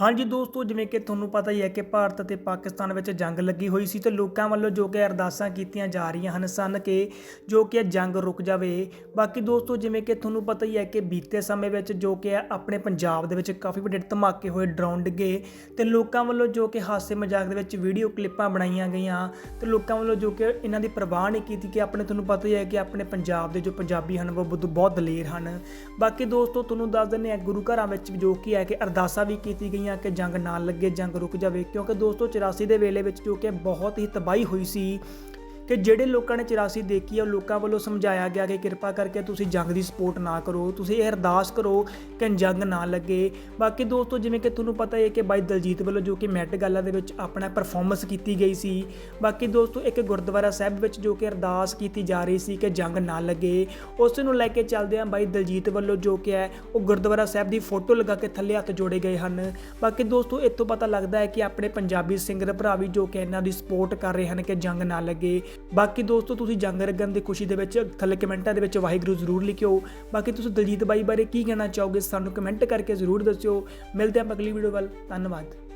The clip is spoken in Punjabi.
ਹਾਂਜੀ ਦੋਸਤੋ, ਜਿਵੇਂ ਕਿ ਤੁਹਾਨੂੰ ਪਤਾ ਹੀ ਹੈ ਕਿ ਭਾਰਤ ਅਤੇ ਪਾਕਿਸਤਾਨ ਵਿੱਚ ਜੰਗ ਲੱਗੀ ਹੋਈ ਸੀ ਤੇ ਲੋਕਾਂ ਵੱਲੋਂ ਜੋ ਕਿ ਅਰਦਾਸਾਂ ਕੀਤੀਆਂ ਜਾ ਰਹੀਆਂ ਹਨ ਸਨ ਕਿ ਜੋ ਕਿ ਇਹ ਜੰਗ ਰੁਕ ਜਾਵੇ। ਬਾਕੀ ਦੋਸਤੋ, ਜਿਵੇਂ ਕਿ ਤੁਹਾਨੂੰ ਪਤਾ ਹੀ ਹੈ ਕਿ ਬੀਤੇ ਸਮੇਂ ਵਿੱਚ ਜੋ ਕਿ ਆਪਣੇ ਪੰਜਾਬ ਦੇ ਵਿੱਚ ਕਾਫੀ ਵੱਡੇ ਧਮਾਕੇ ਹੋਏ ਡਰਾਉਣ ਡਿੱਗੇ ਤੇ ਲੋਕਾਂ ਵੱਲੋਂ ਜੋ ਕਿ ਹਾਸੇ ਮਜ਼ਾਕ ਦੇ ਵਿੱਚ ਵੀਡੀਓ ਕਲਿੱਪਾਂ ਬਣਾਈਆਂ ਗਈਆਂ ਤੇ ਲੋਕਾਂ ਵੱਲੋਂ ਜੋ ਕਿ ਇਹਨਾਂ ਦੀ ਪਰਵਾਹ ਨਹੀਂ ਕੀਤੀ ਕਿ ਆਪਣੇ ਤੁਹਾਨੂੰ ਪਤਾ ਹੀ ਹੈ ਕਿ ਆਪਣੇ ਪੰਜਾਬ ਦੇ ਜੋ ਪੰਜਾਬੀ ਹਨ ਉਹ ਬਹੁਤ ਬਹੁਤ ਦਲੇਰ ਹਨ। ਬਾਕੀ ਦੋਸਤੋ, ਤੁਹਾਨੂੰ ਦੱਸ ਦਿੰਦੇ ਆ ਗੁਰੂ ਘਰਾਂ ਵਿੱਚ ਜੋ ਕਿ ਹੈ ਕਿ ਅਰਦਾਸਾਂ ਵੀ ਕੀਤੀ ਗਈਆਂ ਕਿ ਜੰਗ ਨਾ ਲੱਗੇ, ਜੰਗ ਰੁਕ ਜਾਵੇ। ਕਿਉਂਕਿ ਦੋਸਤੋ 84 ਦੇ ਵੇਲੇ ਵਿੱਚ ਜੋ ਕਿ ਬਹੁਤ ਹੀ ਤਬਾਹੀ ਹੋਈ ਸੀ ਕਿ ਜਿਹੜੇ ਲੋਕਾਂ ਨੇ 84 ਦੇਖੀ ਆ, ਉਹ ਲੋਕਾਂ ਵੱਲੋਂ ਸਮਝਾਇਆ ਗਿਆ ਕਿ ਕਿਰਪਾ ਕਰਕੇ ਤੁਸੀਂ ਜੰਗ ਦੀ ਸਪੋਰਟ ਨਾ ਕਰੋ, ਤੁਸੀਂ ਇਹ ਅਰਦਾਸ ਕਰੋ ਕਿ ਜੰਗ ਨਾ ਲੱਗੇ। ਬਾਕੀ ਦੋਸਤੋ, ਜਿਵੇਂ ਕਿ ਤੁਹਾਨੂੰ ਪਤਾ ਹੈ ਕਿ ਬਾਈ ਦਲਜੀਤ ਵੱਲੋਂ ਜੋ ਕਿ ਮੈਟ ਗਾਲਾ ਦੇ ਵਿੱਚ ਆਪਣਾ ਪਰਫਾਰਮੈਂਸ ਕੀਤੀ ਗਈ ਸੀ। ਬਾਕੀ ਦੋਸਤੋ, ਇੱਕ ਗੁਰਦੁਆਰਾ ਸਾਹਿਬ ਵਿੱਚ ਜੋ ਕਿ ਅਰਦਾਸ ਕੀਤੀ ਜਾ ਰਹੀ ਸੀ ਕਿ ਜੰਗ ਨਾ ਲੱਗੇ, ਉਸ ਨੂੰ ਲੈ ਕੇ ਚੱਲਦੇ ਆ ਬਾਈ ਦਲਜੀਤ ਵੱਲੋਂ ਜੋ ਕਿ ਹੈ, ਉਹ ਗੁਰਦੁਆਰਾ ਸਾਹਿਬ ਦੀ ਫੋਟੋ ਲਗਾ ਕੇ ਥੱਲੇ ਹੱਥ ਜੋੜੇ ਗਏ ਹਨ। ਬਾਕੀ ਦੋਸਤੋ, ਇੱਥੋਂ ਪਤਾ ਲੱਗਦਾ ਹੈ ਕਿ ਆਪਣੇ ਪੰਜਾਬੀ ਸਿੰਗਰ ਭਰਾ ਵੀ ਜੋ ਕਿ ਇਹਨਾਂ ਦੀ ਸਪੋਰਟ ਕਰ ਰਹੇ ਹਨ ਕਿ ਜੰਗ ਨਾ ਲੱਗੇ। ਬਾਕੀ ਦੋਸਤੋ, ਤੁਸੀਂ ਜੰਗ ਲੱਗਣ ਦੀ ਖੁਸ਼ੀ ਦੇ ਵਿੱਚ, ਥੱਲੇ ਕਮੈਂਟਾਂ ਦੇ ਵਿੱਚ ਵਾਹਿਗੁਰੂ ਜ਼ਰੂਰ ਲਿਖਿਓ। ਬਾਕੀ ਤੁਸੀਂ ਦਲਜੀਤ ਬਾਈ ਬਾਰੇ ਕੀ ਕਹਿਣਾ ਚਾਹੋਗੇ, ਸਾਨੂੰ ਕਮੈਂਟ ਕਰਕੇ ਜ਼ਰੂਰ ਦੱਸਿਓ। ਮਿਲਦੇ ਹਾਂ ਅਗਲੀ ਵੀਡੀਓ ਵੱਲ। ਧੰਨਵਾਦ।